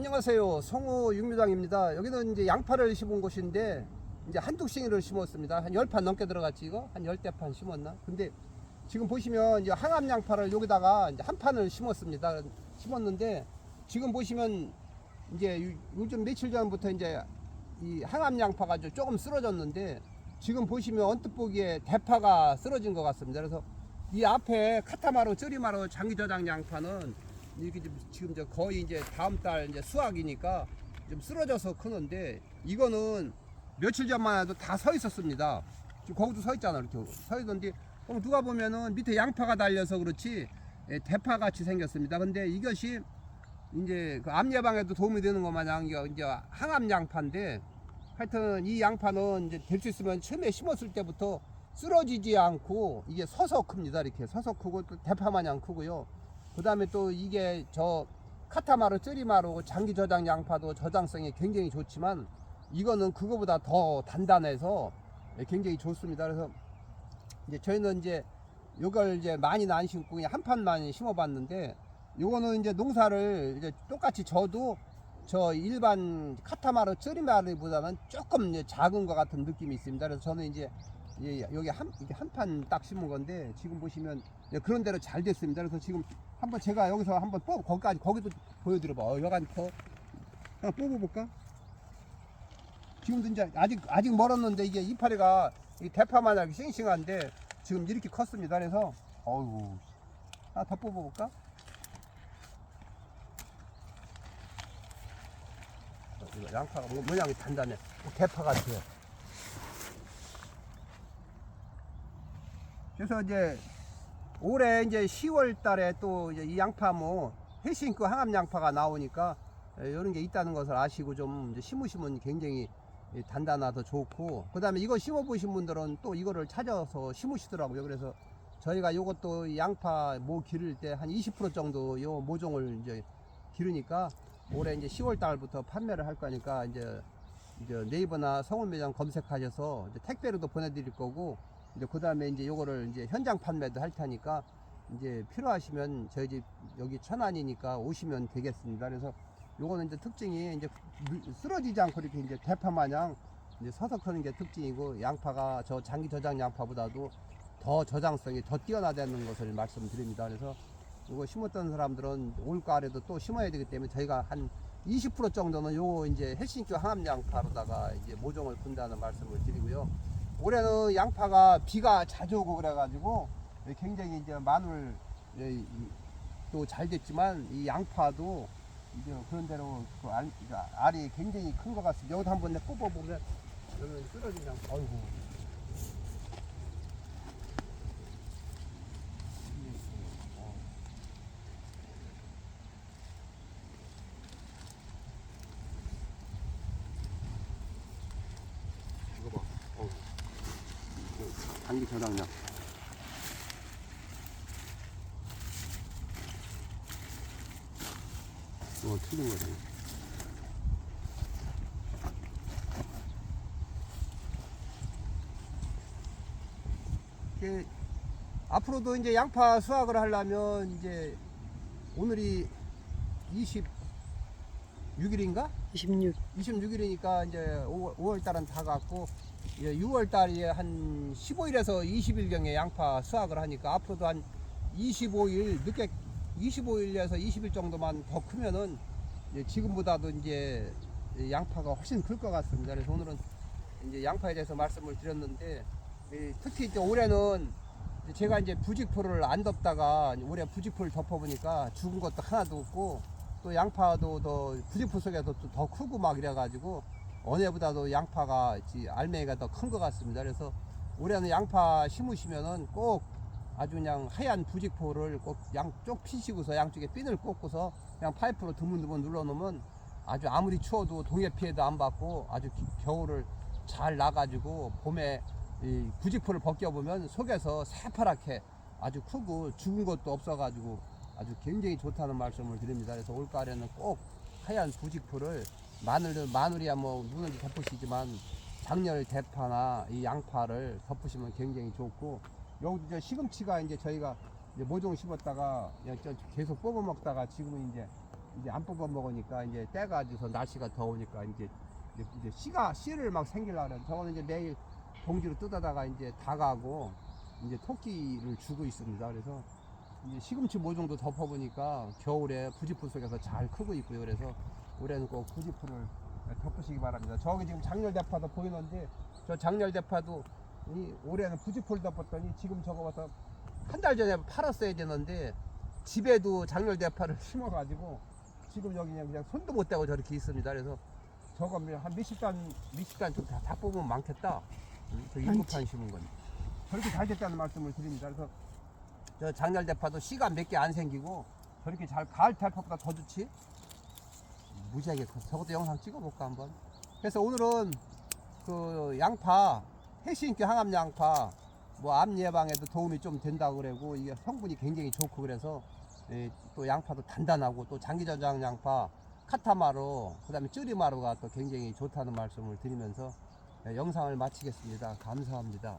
안녕하세요. 성우 육묘장입니다. 여기는 이제 양파를 심은 곳인데 이제 한두 싱이를 심었습니다. 한 열 판 넘게 들어갔지 이거? 한 열대 판 심었나? 근데 지금 보시면 이제 항암 양파를 여기다가 이제 한 판을 심었습니다. 심었는데 지금 보시면 이제 요- 요즘 며칠 전부터 이제 이 항암 양파가 좀 조금 쓰러졌는데 지금 보시면 언뜻 보기에 대파가 쓰러진 것 같습니다. 그래서 이 앞에 카타마로 쩌리마로 장기 저장 양파는 이게 지금- 지금 저 거의 이제 다음 달 이제 수확이니까 좀 쓰러져서 크는데 이거는 며칠 전만 해도 다 서 있었습니다. 지금 거기도 서 있잖아 이렇게 서 있던데 그럼 누가 보면은 밑에 양파가 달려서 그렇지 예, 대파 같이 생겼습니다. 근데 이것이 이제 그 암 예방에도 도움이 되는 것 마냥 이제 항암 양파인데 하여튼 이 양파는 이제 될 수 있으면 처음에 심었을 때부터 쓰러지지 않고 이게 서서 큽니다. 이렇게 서서 크고 또 대파 마냥 크고요. 그 다음에 또 이게 저 카타마루 쩌리마루 장기 저장 양파도 저장성이 굉장히 좋지만 이거는 그거보다 더 단단해서 굉장히 좋습니다. 그래서 이제 저희는 이제 요걸 이제 많이는 안 심고 그냥 한 판만 심어봤는데 요거는 이제 농사를 이제 똑같이 져도 저 일반 카타마루 쩌리마루보다는 조금 이제 작은 것 같은 느낌이 있습니다. 그래서 저는 이제 예, 여기 한 이게 한 판 딱 심은 건데 지금 보시면 그런 대로 잘 됐습니다. 그래서 지금 한번 제가 여기서 한번 뽑 거기까지 거기도 보여드려봐. 어, 여간 더 한번 뽑아볼까? 지금도 이제 아직 아직 멀었는데 이게 이파리가 이 대파 마냥 싱싱한데 지금 이렇게 컸습니다. 그래서 어이구 하나 더 뽑아볼까? 양파가 모- 모양이 단단해. 어, 대파 같아요. 그래서 이제 올해 이제 10월 달에 또 이 양파 뭐 헬싱크 항암 양파가 나오니까 에, 이런 게 있다는 것을 아시고 좀 심으시면 굉장히 이 단단하더 좋고 그 다음에 이거 심어 보신 분들은 또 이거를 찾아서 심으시더라고요. 그래서 저희가 요것도 양파 모 기를 때 한 20% 정도 요 모종을 이제 기르니까 올해 이제 10월 달부터 판매를 할 거니까 이제 이제 네이버나 성원 매장 검색하셔서 택배로도 보내드릴 거고 이제 그 다음에 이제 요거를 이제 현장 판매도 할 테니까 이제 필요하시면 저희 집 여기 천안이니까 오시면 되겠습니다. 그래서 요거는 이제 특징이 이제 물- 쓰러지지 않고 이렇게 이제 대파 마냥 이제 서서 크는 게 특징이고 양파가 저 장기 저장 양파보다도 더 저장성이 더 뛰어나다는 것을 말씀드립니다. 그래서 이거 심었던 사람들은 올가을에도 또 심어야 되기 때문에 저희가 한 20% 정도는 요 이제 헬싱키 항암 양파로다가 이제 모종을 분다는 말씀을 드리고요. 올해는 양파가 비가 자주 오고 그래가지고 굉장히 이제 마늘 또 잘 됐지만 이 양파도 이제 그런 대로 그 알, 이제 알이 굉장히 큰 것 같습니다. 여기도 한번 내 뽑아보면 여기는 쓰러진 양파. 아이고. 어. 이거 봐. 어우. 이거 단기 저장량. 어, 틀린 거네. 이게 앞으로도 이제 양파 수확을 하려면 이제 오늘이 26일인가? 26. 26일이니까 이제 5월, 달은 다 갔고 이제 6월 달에 한 15일에서 20일 경에 양파 수확을 하니까 앞으로도 한 25일 늦게 25일에서 20일 정도만 더 크면은 이제 지금보다도 이제 양파가 훨씬 클 것 같습니다. 그래서 오늘은 이제 양파에 대해서 말씀을 드렸는데 이 특히 이제 올해는 제가 이제 부직포를 안 덮다가 올해 부직포를 덮어보니까 죽은 것도 하나도 없고 또 양파도 더또더 크고 막 이래가지고 어느 해보다도 양파가 이 알맹이가 더 큰 것 같습니다. 그래서 올해는 양파 심으시면은 꼭 아주 그냥 하얀 부직포를 꼭 양쪽 피시고서 양쪽에 핀을 꽂고서 그냥 파이프로 드문드문 눌러놓으면 아주 아무리 추워도 동해 피해도 안 받고 아주 기- 겨울을 잘 나가지고 봄에 이 부직포를 벗겨보면 속에서 새파랗게 아주 크고 죽은 것도 없어가지고 아주 굉장히 좋다는 말씀을 드립니다. 그래서 올가을에는 꼭 하얀 부직포를 마늘 마늘이야 뭐 누군지 덮으시지만 장렬 대파나 이 양파를 덮으시면 굉장히 좋고 여기 이제 시금치가 이제 저희가 이제 모종 심었다가 계속 뽑아 먹다가 지금은 이제 이제 안 뽑아 먹으니까 이제 때가 돼서 날씨가 더우니까 이제 이제, 씨가 씨를 막 생기려 그래. 저거는 이제 매일 봉지로 뜯어다가 이제 다 가고 이제 토끼를 주고 있습니다. 그래서 시금치 모종도 덮어보니까 겨울에 부지풀 속에서 잘 크고 있고요. 그래서 올해는 꼭 부지풀을 덮으시기 바랍니다. 저기 지금 장렬 대파도 보이는데 저 장렬 대파도 이 올해는 부지풀 덮었더니 지금 저거 봐서 한 달 전에 팔았어야 되는데 집에도 장렬 대파를 심어가지고 지금 여기 그냥, 그냥 손도 못 대고 저렇게 있습니다. 그래서 저거 뭐한 몇십 단, 몇십 단좀 다, 다 뽑으면 많겠다. 응? 저 일곱 판 심은 건. 저렇게 잘 됐다는 말씀을 드립니다. 그래서 저 장렬 대파도 씨가 몇 개 안 생기고 저렇게 잘 가을 대파보다 더 좋지? 무지하게 커. 저것도 영상 찍어볼까 한번. 그래서 오늘은 그 양파 해신기 항암 양파 뭐 암 예방에도 도움이 좀 된다고 그러고 이게 성분이 굉장히 좋고 그래서 예, 또 양파도 단단하고 또 장기전장 양파 카타마로 그다음에 쯔리마루가 또 굉장히 좋다는 말씀을 드리면서 예, 영상을 마치겠습니다. 감사합니다.